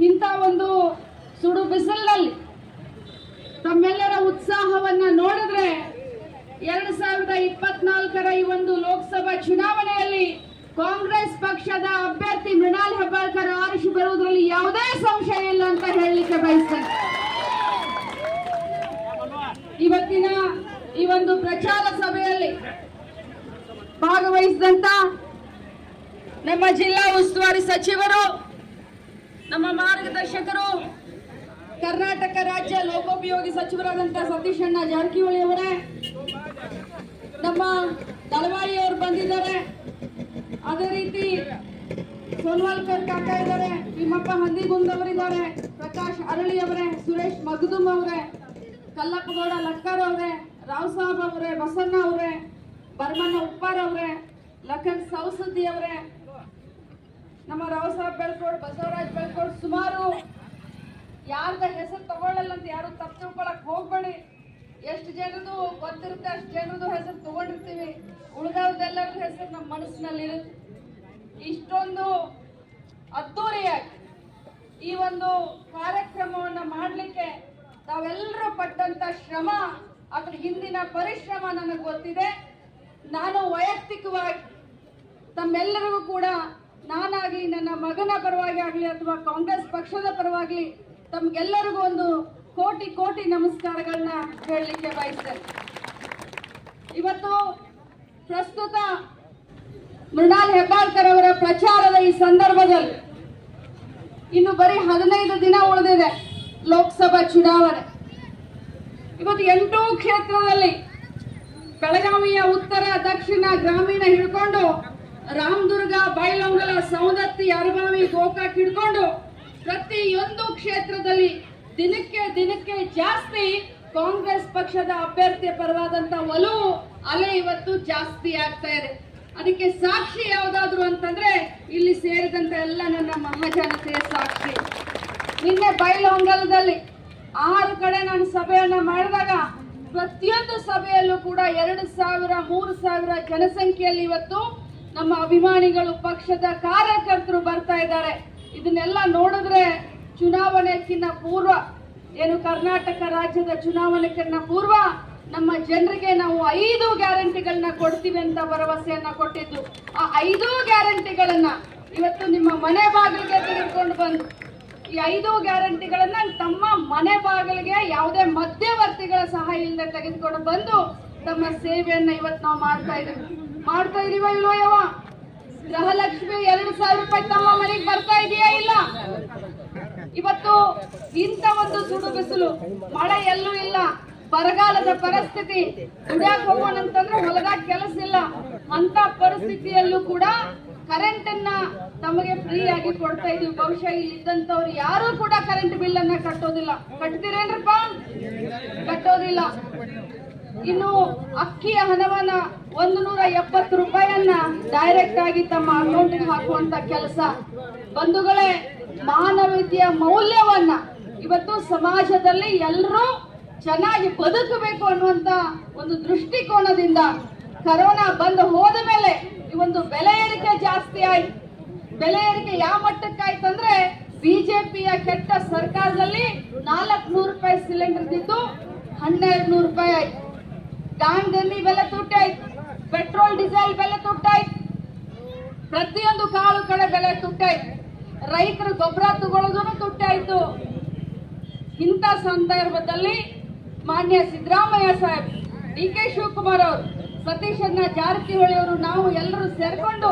ಇಂಥ ಒಂದು ಸುಡು ಬಿಸಿಲಿನಲ್ಲಿ ತಮ್ಮೆಲ್ಲರ ಉತ್ಸಾಹವನ್ನ ನೋಡಿದ್ರೆ ಎರಡ್ ಸಾವಿರದ ಇಪ್ಪತ್ನಾಲ್ಕರ ಈ ಒಂದು ಲೋಕಸಭಾ ಚುನಾವಣೆಯಲ್ಲಿ ಕಾಂಗ್ರೆಸ್ ಪಕ್ಷದ ಅಭ್ಯರ್ಥಿ ಮೃಣಾಲ್ ಹೆಬ್ಬಾಳ್ಕರ್ ಆರಿಸಿ ಬರುವುದರಲ್ಲಿ ಯಾವುದೇ ಸಂಶಯ ಇಲ್ಲ ಅಂತ ಹೇಳಲಿಕ್ಕೆ ಬಯಸ್ತಾರೆ ಇವತ್ತಿನ ಈ ಒಂದು ಪ್ರಚಾರ ಸಭೆಯಲ್ಲಿ ಭಾಗವಹಿಸಿದಂತ ನಮ್ಮ ಜಿಲ್ಲಾ ಉಸ್ತುವಾರಿ ಸಚಿವರು, ನಮ್ಮ ಮಾರ್ಗದರ್ಶಕರು, ಕರ್ನಾಟಕ ರಾಜ್ಯ ಲೋಕೋಪಯೋಗಿ ಸಚಿವರಾದಂತಹ ಸತೀಶ್ ಅಣ್ಣ ಜಾರಕಿಹೊಳಿ ಅವರೇ, ನಮ್ಮ ದಳವಾಯಿ ಅವರು ಬಂದಿದ್ದಾರೆ. ಅದೇ ರೀತಿ ಸೋನ್ವಾಲ್ಕರ್ ಕಾಕ ಇದ್ದಾರೆ, ತಿಮ್ಮಪ್ಪ ಹಂದಿಗುಂದ್ ಅವರಿದ್ದಾರೆ, ಪ್ರಕಾಶ್ ಅರಳಿ ಅವರೇ, ಸುರೇಶ್ ಮಗದುಮ್ ಅವರೇ, ಕಲ್ಲಪ್ಪಗೌಡ ಲಕ್ಕರ್ ಅವರೇ, ರಾವ್ ಸಾಬ್ ಅವರೇ, ಬಸಣ್ಣ ಅವರೇ, ಬರ್ಮಣ್ಣ ಉಪ್ಪಾರ್ ಅವರೇ, ಲಖನ್ ಸೌಸದ್ದಿ ಅವರೇ ನಮ್ಮ ರಾವ್ ಸಾಹೇಬ್ ಬೆಳ್ಕೋಡ್ ಬಸವರಾಜ್ ಬೆಳ್ಕೋಡ್ ಸುಮಾರು ಯಾರ್ದ ಹೆಸರು ತಗೊಳ್ಳಲ್ಲ ಅಂತ ಯಾರು ತಪ್ಪು ತಿಳ್ಕೊಳಕ್ ಹೋಗ್ಬೇಡಿ. ಎಷ್ಟು ಜನರದು ಗೊತ್ತಿರುತ್ತೆ, ಅಷ್ಟು ಜನರದು ಹೆಸರು ತಗೊಂಡಿರ್ತೀವಿ. ಉಳಿದವ್ರದ್ದೆಲ್ಲರದ್ದು ಹೆಸರು ನಮ್ಮ ಮನಸ್ಸಿನಲ್ಲಿ ಇರುತ್ತೆ. ಇಷ್ಟೊಂದು ಅದ್ದೂರಿಯಾಗಿ ಈ ಒಂದು ಕಾರ್ಯಕ್ರಮವನ್ನ ಮಾಡಲಿಕ್ಕೆ ತಾವೆಲ್ಲರೂ ಪಟ್ಟಂತ ಶ್ರಮ, ಅದ್ರ ಹಿಂದಿನ ಪರಿಶ್ರಮ ನನಗೆ ಗೊತ್ತಿದೆ. ನಾನು ವೈಯಕ್ತಿಕವಾಗಿ ತಮ್ಮೆಲ್ಲರಿಗೂ ಕೂಡ ನಾನಾಗಲಿ ನನ್ನ ಮಗನ ಪರವಾಗಿ ಆಗಲಿ ಅಥವಾ ಕಾಂಗ್ರೆಸ್ ಪಕ್ಷದ ಪರವಾಗಿ ತಮ್ಗೆಲ್ಲರಿಗೂ ಒಂದು ಕೋಟಿ ಕೋಟಿ ನಮಸ್ಕಾರಗಳನ್ನ ಹೇಳಲಿಕ್ಕೆ ಬಯಸ್ತೇನೆ. ಇವತ್ತು ಪ್ರಸ್ತುತ ಮೃಣಾಲ್ ಹೆಬ್ಬಾಳ್ಕರ್ ಅವರ ಪ್ರಚಾರದ ಈ ಸಂದರ್ಭದಲ್ಲಿ ಇನ್ನು ಬರೀ ಹದಿನೈದು ದಿನ ಉಳಿದಿದೆ ಲೋಕಸಭಾ ಚುನಾವಣೆ. ಇವತ್ತು ಎಂಟು ಕ್ಷೇತ್ರದಲ್ಲಿ ಬೆಳಗಾವಿಯ ಉತ್ತರ, ದಕ್ಷಿಣ, ಗ್ರಾಮೀಣ ಹಿಡ್ಕೊಂಡು ರಾಮದುರ್ಗ ಬೈಲೊಂಗಲ ಸೌದತ್ತಿ ಅರಬಾವಿ ಗೋಕಾಕ್ ಹಿಡ್ಕೊಂಡು ಪ್ರತಿಯೊಂದು ಕ್ಷೇತ್ರದಲ್ಲಿ ದಿನಕ್ಕೆ ದಿನಕ್ಕೆ ಜಾಸ್ತಿ ಕಾಂಗ್ರೆಸ್ ಪಕ್ಷದ ಅಭ್ಯರ್ಥಿ ಪರವಾದಂತ ಒಲವು ಅಲೆ ಇವತ್ತು ಜಾಸ್ತಿ ಆಗ್ತಾ ಇದೆ. ಅದಕ್ಕೆ ಸಾಕ್ಷಿ ಯಾವ್ದಾದ್ರು ಅಂತಂದ್ರೆ ಇಲ್ಲಿ ಸೇರಿದಂತ ಎಲ್ಲ ನನ್ನ ಮಹಾಜನತೆಯ ಸಾಕ್ಷಿ. ನಿನ್ನೆ ಬೈಲೊಂಗಲದಲ್ಲಿ ಆರು ಕಡೆ ನಾನು ಸಭೆಯನ್ನ ಮಾಡಿದಾಗ ಪ್ರತಿಯೊಂದು ಸಭೆಯಲ್ಲೂ ಕೂಡ ಎರಡು ಸಾವಿರ, ಮೂರು ಸಾವಿರ ಜನಸಂಖ್ಯೆಯಲ್ಲಿ ಇವತ್ತು ನಮ್ಮ ಅಭಿಮಾನಿಗಳು ಪಕ್ಷದ ಕಾರ್ಯಕರ್ತರು ಬರ್ತಾ ಇದ್ದಾರೆ. ಇದನ್ನೆಲ್ಲ ನೋಡಿದ್ರೆ ಚುನಾವಣೆಕ್ಕಿನ್ನ ಪೂರ್ವ. ಏನು ಕರ್ನಾಟಕ ರಾಜ್ಯದ ಚುನಾವಣೆಕ್ಕಿನ್ನ ಪೂರ್ವ. ನಮ್ಮ ಜನರಿಗೆ ನಾವು ಐದು ಗ್ಯಾರಂಟಿಗಳನ್ನ ಕೊಡ್ತೀವಿ ಅಂತ ಭರವಸೆಯನ್ನ ಕೊಟ್ಟಿದ್ದು. ಆ ಐದು ಗ್ಯಾರಂಟಿಗಳನ್ನ ಇವತ್ತು ನಿಮ್ಮ ಮನೆ ಬಾಗಿಲಿಗೆ ತೆಗೆದುಕೊಂಡು ಬಂದು, ಈ ಐದು ಗ್ಯಾರಂಟಿಗಳನ್ನ ತಮ್ಮ ಮನೆ ಬಾಗಿಲಿಗೆ ಯಾವುದೇ ಮಧ್ಯವರ್ತಿಗಳ ಸಹಾಯ ಇಲ್ಲದೆ ತೆಗೆದುಕೊಂಡು ಬಂದು ತಮ್ಮ ಸೇವೆಯನ್ನ ಇವತ್ತು ನಾವು ಮಾಡ್ತಾ ಇದೀವಿ ಮಾಡ್ತಾ ಇದೀವ ಇಲ್ವೋ ಯಾವ ಗೃಹಲಕ್ಷ್ಮಿ ಎರಡು ಸಾವಿರ ರೂಪಾಯಿ ತಮ್ಮ ಮನೆಗೆ ಬರ್ತಾ ಇದೆಯಾ ಇಲ್ಲ? ಇವತ್ತು ಇಂಥ ಒಂದು ಸುಡು ಬಿಸಿಲು, ಮಳೆ ಎಲ್ಲೂ ಇಲ್ಲ, ಬರಗಾಲದ ಪರಿಸ್ಥಿತಿ ದುಡಿಯಾಕ್ ಹೋಗೋಣ ಅಂತಂದ್ರೆ ಹೊಲದಾಗ ಕೆಲಸ ಇಲ್ಲ. ಅಂತ ಪರಿಸ್ಥಿತಿಯಲ್ಲೂ ಕೂಡ ಕರೆಂಟ್ ಅನ್ನ ತಮಗೆ ಫ್ರೀ ಆಗಿ ಕೊಡ್ತಾ ಇದೀವಿ. ಬಹುಶಃ ಇಲ್ಲಿ ಇದ್ದಂತವ್ರು ಯಾರು ಕೂಡ ಕರೆಂಟ್ ಬಿಲ್ ಅನ್ನ ಕಟ್ಟೋದಿಲ್ಲ. ಕಟ್ತೀರೇನ್ರಪ್ಪ? ಕಟ್ಟೋದಿಲ್ಲ. ಇನ್ನು ಅಕ್ಕಿಯ ಹಣವನ್ನ ಒಂದು ನೂರ ಎಪ್ಪತ್ತು ರೂಪಾಯಿಯನ್ನ ಡೈರೆಕ್ಟ್ ಆಗಿ ತಮ್ಮ ಅಕೌಂಟ್ಗೆ ಹಾಕುವಂತ ಕೆಲಸ. ಬಂಧುಗಳೇ, ಮಾನವೀಯತೆಯ ಮೌಲ್ಯವನ್ನ ಇವತ್ತು ಸಮಾಜದಲ್ಲಿ ಎಲ್ಲರೂ ಚೆನ್ನಾಗಿ ಬದುಕಬೇಕು ಅನ್ನುವಂತ ಒಂದು ದೃಷ್ಟಿಕೋನದಿಂದ ಕರೋನಾ ಬಂದು ಹೋದ ಮೇಲೆ ಈ ಒಂದು ಬೆಲೆ ಏರಿಕೆ ಜಾಸ್ತಿ ಆಯ್ತು. ಬೆಲೆ ಏರಿಕೆ ಯಾವ ಮಟ್ಟಕ್ಕಾಯ್ತು ಅಂದ್ರೆ ಬಿಜೆಪಿಯ ಕೆಟ್ಟ ಸರ್ಕಾರದಲ್ಲಿ ನಾಲ್ಕು ನೂರು ರೂಪಾಯಿ ಸಿಲಿಂಡರ್ ಇದ್ದಿದ್ದು ಹನ್ನೆರಡು ನೂರು ರೂಪಾಯಿ ಆಯ್ತು. ಗಾಂಧಿ ಬೆಲೆ ತುಟ್ಟಾಯ್ತು. ಪೆಟ್ರೋಲ್, ಡೀಸೆಲ್ ಬೆಲೆ ತುಟ್ಟಾಯ್ತು. ಪ್ರತಿಯೊಂದು ಕಾಳು ಕಡೆ ಬೆಲೆ ತುಟ್ಟಾಯ್ತು. ರೈತರ ಗೊಬ್ಬರ ತಗೊಳ್ಳೋದು ತುಟ್ಟಾಯ್ತು. ಇಂಥ ಸಂದರ್ಭದಲ್ಲಿ ಮಾನ್ಯ ಸಿದ್ದರಾಮಯ್ಯ ಸಾಹೇಬ್, ಡಿ ಕೆ ಶಿವಕುಮಾರ್ ಅವರು, ಸತೀಶಣ್ಣ ಜಾರಕಿಹೊಳಿ ಅವರು, ನಾವು ಎಲ್ಲರೂ ಸೇರ್ಕೊಂಡು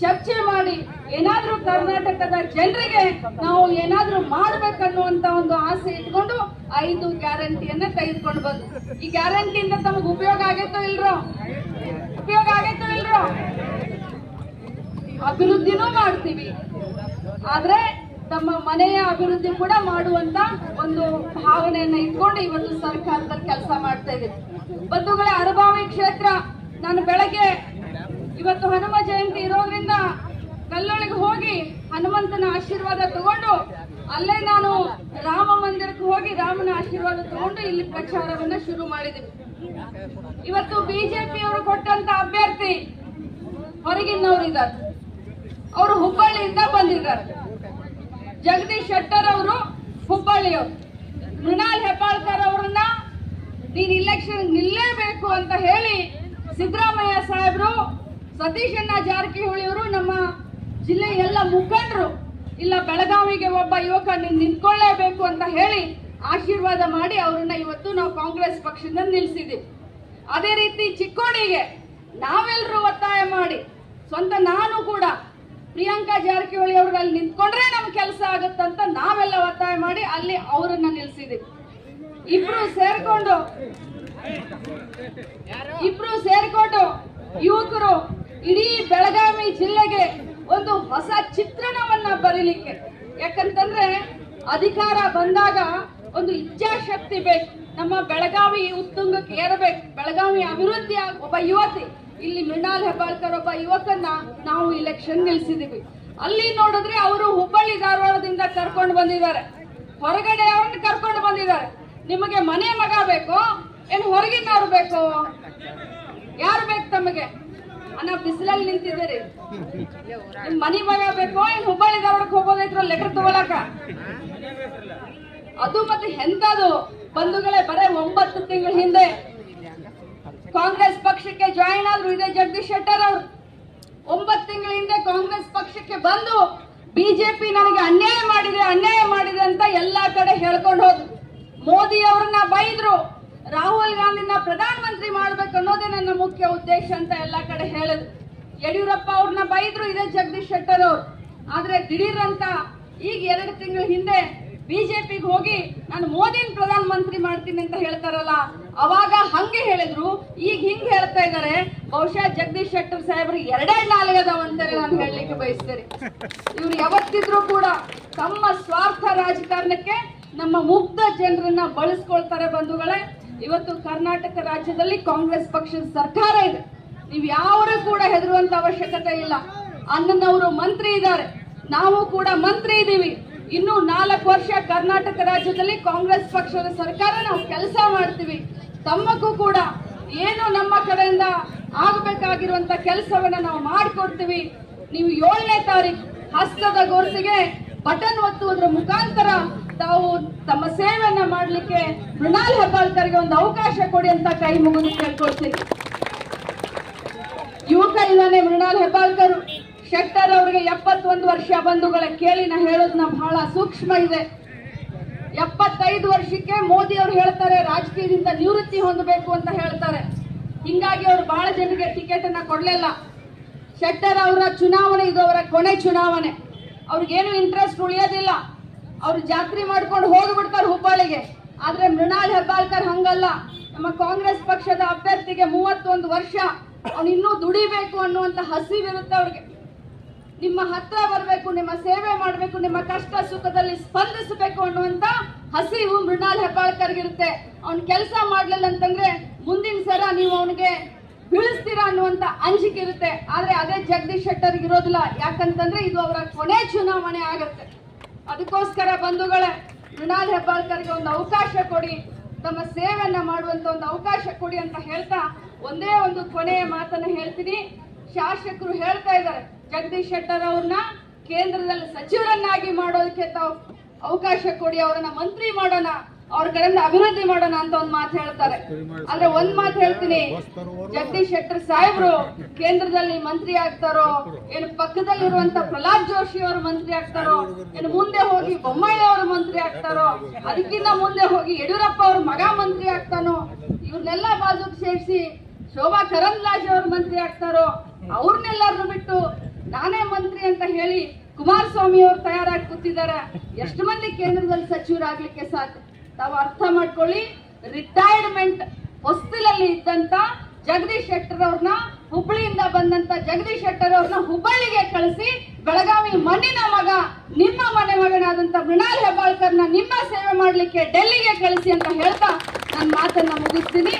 ಚರ್ಚೆ ಮಾಡಿ ಏನಾದ್ರೂ ಕರ್ನಾಟಕದ ಜನರಿಗೆ ನಾವು ಏನಾದ್ರೂ ಮಾಡ್ಬೇಕನ್ನುವಂತ ಒಂದು ಆಸೆ ಇಟ್ಕೊಂಡು ಐದು ಗ್ಯಾರಂಟಿಯನ್ನ ತೆಗೆದುಕೊಂಡು ಬಂದು ಈ ಗ್ಯಾರಂಟಿಯಿಂದ ತಮಗೆ ಉಪಯೋಗ ಆಗೈತೋ ಇಲ್ರೋ ಉಪಯೋಗ ಆಗೈತೋ ಇಲ್ರೋ ಅಭಿವೃದ್ಧಿನೂ ಮಾಡ್ತೀವಿ. ಆದ್ರೆ ತಮ್ಮ ಮನೆಯ ಅಭಿವೃದ್ಧಿ ಕೂಡ ಮಾಡುವಂತ ಒಂದು ಭಾವನೆಯನ್ನ ಇಟ್ಕೊಂಡು ಇವತ್ತು ಸರ್ಕಾರದಲ್ಲಿ ಕೆಲಸ ಮಾಡ್ತಾ ಇದೆ ಬಂಧುಗಳೇ ಅರಭಾವಿ ಕ್ಷೇತ್ರ. ನಾನು ಬೆಳಗ್ಗೆ ಇವತ್ತು ಹನುಮ ಜಯಂತಿ ಇರೋದ್ರಿಂದ ಕಲ್ಲೊಳಗೆ ಹೋಗಿ ಹನುಮಂತನ ಆಶೀರ್ವಾದ ತಗೊಂಡು ಅಲ್ಲೇ ನಾನು ರಾಮ ಮಂದಿರಕ್ಕೆ ಹೋಗಿ ರಾಮನ ಆಶೀರ್ವಾದ ತಗೊಂಡು ಇಲ್ಲಿ ಪ್ರಚಾರವನ್ನ ಶುರು ಮಾಡಿದ್ವಿ ಇವತ್ತು ಬಿಜೆಪಿಯವರು ಕೊಟ್ಟಂತ ಅಭ್ಯರ್ಥಿ ಹೊರಗಿನವರಿದ್ದಾರೆ ಅವರು ಹುಬ್ಬಳ್ಳಿಯಿಂದ ಬಂದಿದ್ದಾರೆ. ಜಗದೀಶ್ ಶೆಟ್ಟರ್ ಅವರು ಹುಬ್ಬಳ್ಳಿಯವರು. ಮೃಣಾಲ್ ಹೆಬ್ಬಾಳ್ಕರ್ ಅವರನ್ನ ನೀನ್ ಇಲೆಕ್ಷನ್ ನಿಲ್ಲೇಬೇಕು ಅಂತ ಹೇಳಿ ಸಿದ್ದರಾಮಯ್ಯ ಸಾಹೇಬರು ಸತೀಶಣ್ಣ ಜಾರಕಿಹೊಳಿ ಅವರು ನಮ್ಮ ಜಿಲ್ಲೆಯ ಎಲ್ಲ ಮುಖಂಡರು. ಇಲ್ಲ, ಬೆಳಗಾವಿಗೆ ಒಬ್ಬ ಯುವಕ ನಿಂತ್ಕೊಳ್ಳೇಬೇಕು ಅಂತ ಹೇಳಿ ಆಶೀರ್ವಾದ ಮಾಡಿ ಅವರನ್ನ ಇವತ್ತು ನಾವು ಕಾಂಗ್ರೆಸ್ ಪಕ್ಷದಿಂದ ನಿಲ್ಲಿಸಿದ್ದೀವಿ ಅದೇ ರೀತಿ ಚಿಕ್ಕೋಡಿಗೆ ನಾವೆಲ್ಲರೂ ಒತ್ತಾಯ ಮಾಡಿ, ಸ್ವಂತ ನಾನು ಕೂಡ ಪ್ರಿಯಾಂಕಾ ಜಾರಕಿಹೊಳಿ ಅವ್ರಿಗೆ ಅಲ್ಲಿ ನಿಂತ್ಕೊಂಡ್ರೆ ನಮ್ ಕೆಲಸ ಆಗುತ್ತಂತ ನಾವೆಲ್ಲ ಒತ್ತಾಯ ಮಾಡಿ ಅಲ್ಲಿ ಅವರನ್ನ ನಿಲ್ಸಿದ್ವಿ ಇಬ್ರು ಸೇರ್ಕೊಂಡು ಇಬ್ರು ಸೇರ್ಕೊಂಡು ಯುವಕರು ಇಡೀ ಬೆಳಗಾವಿ ಜಿಲ್ಲೆಗೆ ಒಂದು ಹೊಸ ಚಿತ್ರಣವನ್ನ ಬರೀಲಿಕ್ಕೆ. ಯಾಕಂತಂದ್ರೆ ಅಧಿಕಾರ ಬಂದಾಗ ಒಂದು ಇಚ್ಛಾಶಕ್ತಿ ಬೇಕು. ನಮ್ಮ ಬೆಳಗಾವಿ ಉತ್ತುಂಗಕ್ಕೆ ಏರಬೇಕು. ಬೆಳಗಾವಿ ಅಭಿವೃದ್ಧಿ ಒಬ್ಬ ಯುವತಿ, ಇಲ್ಲಿ ಮೃಣಾಲ್ ಹೆಬ್ಬಾಳ್ಕರ್ ಒಬ್ಬ ಯುವಕನ್ನ ನಾವು ಇಲೆಕ್ಷನ್ ನಿಲ್ಲಿಸಿದೀವಿ ಅಲ್ಲಿ ನೋಡಿದ್ರೆ ಅವರು ಹುಬ್ಬಳ್ಳಿ ಧಾರವಾಡದಿಂದ ಕರ್ಕೊಂಡು ಬಂದಿದ್ದಾರೆ. ಹೊರಗಡೆ ಅವ್ರನ್ನ ಕರ್ಕೊಂಡು ಬಂದಿದ್ದಾರೆ. ನಿಮಗೆ ಮನೆ ಮಗ ಬೇಕೋ? ಏನು ಹೊರಗಿನವ್ರು ಬೇಕೋ? ಯಾರು ಬೇಕು ತಮಗೆ? ಅನ್ನ ಬಿಸಿಲಲ್ಲಿ ನಿಂತಿದ್ದೀರಿ. ನಿಮ್ ಮನಿ ಮಗ ಬೇಕೋ ಹುಬ್ಬಳ್ಳಿ ಧಾರವಾಡಕ್ಕೆ ಹೋಗೋದೈತ್ರ ಲೆಟರ್ ತಗೊಳಕ. ಅದು ಮತ್ತೆ ಎಂತದು? ಬಂಧುಗಳೇ, ಬರೇ ಒಂಬತ್ತು ತಿಂಗಳ ಹಿಂದೆ ಕಾಂಗ್ರೆಸ್ ಪಕ್ಷಕ್ಕೆ ಜಾಯಿನ್ ಆದ್ರು ಇದೇ ಜಗದೀಶ್ ಶೆಟ್ಟರ್ ಅವರು. ಒಂಬತ್ತು ತಿಂಗಳ ಹಿಂದೆ ಕಾಂಗ್ರೆಸ್ ಪಕ್ಷಕ್ಕೆ ಬಂದು ಬಿಜೆಪಿ ನನಗೆ ಅನ್ಯಾಯ ಮಾಡಿದೆ ಅನ್ಯಾಯ ಮಾಡಿದೆ ಅಂತ ಎಲ್ಲಾ ಕಡೆ ಹೇಳ್ಕೊಂಡು ಹೋದ್ರು. ಮೋದಿ ಅವ್ರನ್ನ ಬೈದ್ರು. ರಾಹುಲ್ ಗಾಂಧಿನ ಪ್ರಧಾನಮಂತ್ರಿ ಮಾಡ್ಬೇಕು ಅನ್ನೋದೇ ನನ್ನ ಮುಖ್ಯ ಉದ್ದೇಶ ಅಂತ ಎಲ್ಲ ಕಡೆ ಹೇಳಿದ್ರು ಯಡಿಯೂರಪ್ಪ ಅವ್ರನ್ನ ಬೈದ್ರು ಇದೇ ಜಗದೀಶ್ ಶೆಟ್ಟರ್ ಅವ್ರು. ಆದ್ರೆ ದಿಢೀರ್ ಅಂತ ಈಗ ಎರಡು ತಿಂಗಳ ಹಿಂದೆ ಬಿಜೆಪಿಗೆ ಹೋಗಿ ನಾನು ಮೋದಿನ ಪ್ರಧಾನ ಮಂತ್ರಿ ಮಾಡ್ತೀನಿ ಅಂತ ಹೇಳ್ತಾರಲ್ಲ, ಅವಾಗ ಹಂಗೆ ಹೇಳಿದ್ರು, ಈಗ ಹಿಂಗ್ ಹೇಳ್ತಾ ಇದ್ದಾರೆ ಬಹುಶಃ ಜಗದೀಶ್ ಶೆಟ್ಟರ್ ಸಾಹೇಬ್ರು ಎರಡೇ ನಾಲ್ಗದಾವ ಅಂತಾರೆ ನಾನು ಹೇಳಲಿಕ್ಕೆ ಬಯಸ್ತೇನೆ. ಇವ್ರು ಯಾವತ್ತಿದ್ರು ಕೂಡ ತಮ್ಮ ಸ್ವಾರ್ಥ ರಾಜಕಾರಣಕ್ಕೆ ನಮ್ಮ ಮುಗ್ಧ ಜನರನ್ನ ಬಳಸ್ಕೊಳ್ತಾರೆ ಬಂಧುಗಳೇ. ಇವತ್ತು ಕರ್ನಾಟಕ ರಾಜ್ಯದಲ್ಲಿ ಕಾಂಗ್ರೆಸ್ ಪಕ್ಷದ ಸರ್ಕಾರ ಇದೆ. ನೀವು ಯಾರು ಕೂಡ ಹೆದರುವಂತ ಅವಶ್ಯಕತೆ ಇಲ್ಲ. ಅಣ್ಣನವರು ಮಂತ್ರಿ ಇದ್ದಾರೆ. ನಾವು ಕೂಡ ಮಂತ್ರಿ ಇದ್ದೀವಿ ಇನ್ನು ನಾಲ್ಕು ವರ್ಷ ಕರ್ನಾಟಕ ರಾಜ್ಯದಲ್ಲಿ ಕಾಂಗ್ರೆಸ್ ಪಕ್ಷದ ಸರ್ಕಾರ ನಾವು ಕೆಲಸ ಮಾಡ್ತೀವಿ. ತಮ್ಮಕ್ಕೂ ಕೂಡ ಏನು ನಮ್ಮ ಕಡೆಯಿಂದ ಆಗಬೇಕಾಗಿರುವಂತ ಕೆಲಸವನ್ನ ನಾವು ಮಾಡಿಕೊಡ್ತೀವಿ. ನೀವು ಏಳನೇ ತಾರೀಕು ಹಸ್ತದ ಗೊರಸಿಗೆ ಬಟನ್ ಒತ್ತುವುದರ ಮುಖಾಂತರ ತಾವು ತಮ್ಮ ಸೇವೆಯನ್ನ ಮಾಡಲಿಕ್ಕೆ ಮೃಣಾಲ್ ಹೆಬ್ಬಾಳ್ಕರ್ಗೆ ಒಂದು ಅವಕಾಶ ಕೊಡಿ ಅಂತ ಕೈ ಮುಗಿದು ಕೇಳ್ಕೊಳ್ತೀನಿ. ಯುವಕ ಇದ್ದಾನೆ ಮೃಣಾಲ್ ಹೆಬ್ಬಾಳ್ಕರ್, ಶೆಟ್ಟರ್ ಅವರಿಗೆ ಎಪ್ಪತ್ತೊಂದು ವರ್ಷ ಬಂಧುಗಳ ಕೇಳಿ ನಾ ಹೇಳೋದನ್ನ ಬಹಳ ಸೂಕ್ಷ್ಮ ಇದೆ. ಎಪ್ಪತ್ತೈದು ವರ್ಷಕ್ಕೆ ಮೋದಿ ಅವರು ಹೇಳ್ತಾರೆ, ರಾಜಕೀಯದಿಂದ ನಿವೃತ್ತಿ ಹೊಂದಬೇಕು ಅಂತ ಹೇಳ್ತಾರೆ. ಹಿಂಗಾಗಿ ಅವರು ಬಹಳ ಜನರಿಗೆ ಟಿಕೆಟ್ ಅನ್ನ ಕೊಡ್ಲಿಲ್ಲ. ಶೆಟ್ಟರ್ ಅವರ ಚುನಾವಣೆ ಇದು ಅವರ ಕೊನೆ ಚುನಾವಣೆ. ಅವ್ರಿಗೇನು ಇಂಟ್ರೆಸ್ಟ್ ಉಳಿಯೋದಿಲ್ಲ. ಅವ್ರು ಜಾತ್ರೆ ಮಾಡ್ಕೊಂಡು ಹೋಗ್ಬಿಡ್ತಾರೆ ಹುಬ್ಬಳ್ಳಿಗೆ. ಆದ್ರೆ ಮೃಣಾಲ್ ಹೆಬ್ಬಾಳ್ಕರ್ ಹಂಗಲ್ಲ. ನಮ್ಮ ಕಾಂಗ್ರೆಸ್ ಪಕ್ಷದ ಅಭ್ಯರ್ಥಿಗೆ ಮೂವತ್ತೊಂದು ವರ್ಷ. ಅವ್ನು ಇನ್ನೂ ದುಡಿಬೇಕು ಅನ್ನುವಂತ ಹಸಿವಿರುತ್ತೆ ಅವ್ರಿಗೆ ನಿಮ್ಮ ಹತ್ರ ಬರಬೇಕು, ನಿಮ್ಮ ಸೇವೆ ಮಾಡಬೇಕು, ನಿಮ್ಮ ಕಷ್ಟ ಸುಖದಲ್ಲಿ ಸ್ಪಂದಿಸಬೇಕು ಅನ್ನುವಂತ ಹಸಿವು ಮೃಣಾಲ್ ಹೆಬ್ಬಾಳ್ಕರ್ಗಿರುತ್ತೆ. ಅವ್ನು ಕೆಲಸ ಮಾಡ್ಲಿಲ್ಲ ಅಂತಂದ್ರೆ ಮುಂದಿನ ಸಲ ನೀವು ಅವನಿಗೆ ಬೀಳಿಸ್ತೀರಾ ಅನ್ನುವಂತ ಅಂಜಿಕೆ ಇರುತ್ತೆ. ಆದ್ರೆ ಅದೇ ಜಗದೀಶ್ ಶೆಟ್ಟರ್ ಇರೋದಿಲ್ಲ. ಯಾಕಂತಂದ್ರೆ ಇದು ಅವರ ಕೊನೆ ಚುನಾವಣೆ ಆಗತ್ತೆ. ಅದಕ್ಕೋಸ್ಕರ ಬಂಧುಗಳೇ, ಮೃಣಾಲ್ ಹೆಬ್ಬಾಳ್ಕರ್ಗೆ ಒಂದು ಅವಕಾಶ ಕೊಡಿ. ತಮ್ಮ ಸೇವೆಯನ್ನ ಮಾಡುವಂತ ಒಂದು ಅವಕಾಶ ಕೊಡಿ ಅಂತ ಹೇಳ್ತಾ ಒಂದೇ ಒಂದು ಕೊನೆಯ ಮಾತನ್ನ ಹೇಳ್ತೀನಿ. ಶಾಸಕರು ಹೇಳ್ತಾ ಇದ್ದಾರೆ, ಜಗದೀಶ್ ಶೆಟ್ಟರ್ ಅವ್ರನ್ನ ಕೇಂದ್ರದಲ್ಲಿ ಸಚಿವರನ್ನಾಗಿ ಮಾಡೋದಕ್ಕೆ ತಾವು ಅವಕಾಶ ಕೊಡಿ, ಅವರನ್ನ ಮಂತ್ರಿ ಮಾಡೋಣ. ಅವ್ರ ಕಡೆಯಿಂದ ಅಭಿವೃದ್ಧಿ ಮಾಡೋಣ ಅಂತ ಒಂದ್ ಮಾತು ಹೇಳ್ತಾರೆ. ಅಂದ್ರೆ ಒಂದ್ ಮಾತು ಹೇಳ್ತೀನಿ. ಜಗದೀಶ್ ಶೆಟ್ಟರ್ ಸಾಹೇಬ್ರು ಕೇಂದ್ರದಲ್ಲಿ ಮಂತ್ರಿ ಆಗ್ತಾರೋ, ಏನು ಪಕ್ಕದಲ್ಲಿರುವಂತ ಪ್ರಹ್ಲಾದ್ ಜೋಶಿ ಅವರು ಮಂತ್ರಿ ಆಗ್ತಾರೋ, ಏನು ಮುಂದೆ ಹೋಗಿ ಬೊಮ್ಮಾಯಿ ಅವರು ಮಂತ್ರಿ ಆಗ್ತಾರೋ, ಅದಕ್ಕಿಂತ ಮುಂದೆ ಹೋಗಿ ಯಡಿಯೂರಪ್ಪ ಅವ್ರ ಮಗ ಮಂತ್ರಿ ಆಗ್ತಾನೋ ಇವ್ರನ್ನೆಲ್ಲ ಬಾಜುಕ್ ಸೇರಿಸಿ ಶೋಭಾ ಕರಂದ್ಲಾಜೆ ಅವ್ರ ಮಂತ್ರಿ ಆಗ್ತಾರೋ ಅವ್ರನ್ನೆಲ್ಲರನ್ನು ಬಿಟ್ಟು ನಾನೇ ಮಂತ್ರಿ ಅಂತ ಹೇಳಿ ಕುಮಾರಸ್ವಾಮಿ ಅವರು ತಯಾರಾಗಿ ಕೂತಿದ್ದಾರೆ. ಎಷ್ಟು ಮಂದಿ ಕೇಂದ್ರದಲ್ಲಿ ಸಚಿವರಾಗ್ಲಿಕ್ಕೆ ಸಾಧ್ಯ ತಾವು ಅರ್ಥ ಮಾಡ್ಕೊಳ್ಳಿ. ರಿಟೈರ್ಮೆಂಟ್ ಹೊಸ್ತಿಲಲ್ಲಿ ಇದ್ದಂತ ಜಗದೀಶ್ ಶೆಟ್ಟರ್ ಅವ್ರನ್ನ ಹುಬ್ಬಳ್ಳಿಯಿಂದ ಬಂದಂತ ಜಗದೀಶ್ ಶೆಟ್ಟರ್ ಅವ್ರನ್ನ ಹುಬ್ಬಳ್ಳಿಗೆ ಕಳಿಸಿ ಬೆಳಗಾವಿ ಮಣ್ಣಿನ ಮಗ, ನಿಮ್ಮ ಮನೆ ಮಗನಾದಂತ ಮೃಣಾಲ್ ಹೆಬ್ಬಾಳ್ಕರ್ನ ನಿಮ್ಮ ಸೇವೆ ಮಾಡ್ಲಿಕ್ಕೆ ಡೆಲ್ಲಿಗೆ ಕಳಿಸಿ ಅಂತ ಹೇಳ್ತಾ ನನ್ನ ಮಾತನ್ನ ಮುಗಿಸ್ತೀನಿ.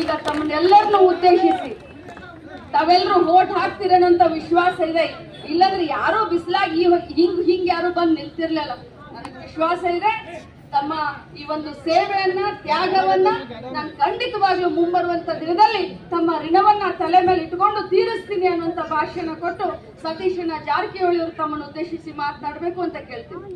ಈಗ ತಮ್ಮನ್ನೆಲ್ಲರನ್ನೂ ಉದ್ದೇಶಿಸಿ. ತಾವೆಲ್ಲರೂ ಓಟ್ ಹಾಕ್ತಿರೋನಂತ ವಿಶ್ವಾಸ ಇದೆ. ಇಲ್ಲಂದ್ರೆ ಯಾರೋ ಬಿಸಿಲಾಗಿ ಹಿಂಗ್ ಹಿಂಗ್ ಯಾರು ಬಂದು ನಿಲ್ತಿರ್ಲಿಲ್ಲ. ನನಗೆ ವಿಶ್ವಾಸ ಇದೆ. ತಮ್ಮ ಈ ಒಂದು ಸೇವೆಯನ್ನ, ತ್ಯಾಗವನ್ನ ನಾನು ಖಂಡಿತವಾಗಿಯೂ ಮುಂಬರುವಂತ ದಿನದಲ್ಲಿ ತಮ್ಮ ಋಣವನ್ನ ತಲೆ ಮೇಲೆ ಇಟ್ಕೊಂಡು ತೀರಿಸ್ತೀನಿ ಅನ್ನುವಂತ ಭಾಷಣ ಕೊಟ್ಟು ಸತೀಶನ ಜಾರಕಿಹೊಳಿ ಅವರು ತಮ್ಮನ್ನು ಉದ್ದೇಶಿಸಿ ಮಾತನಾಡಬೇಕು ಅಂತ ಕೇಳ್ತೀನಿ.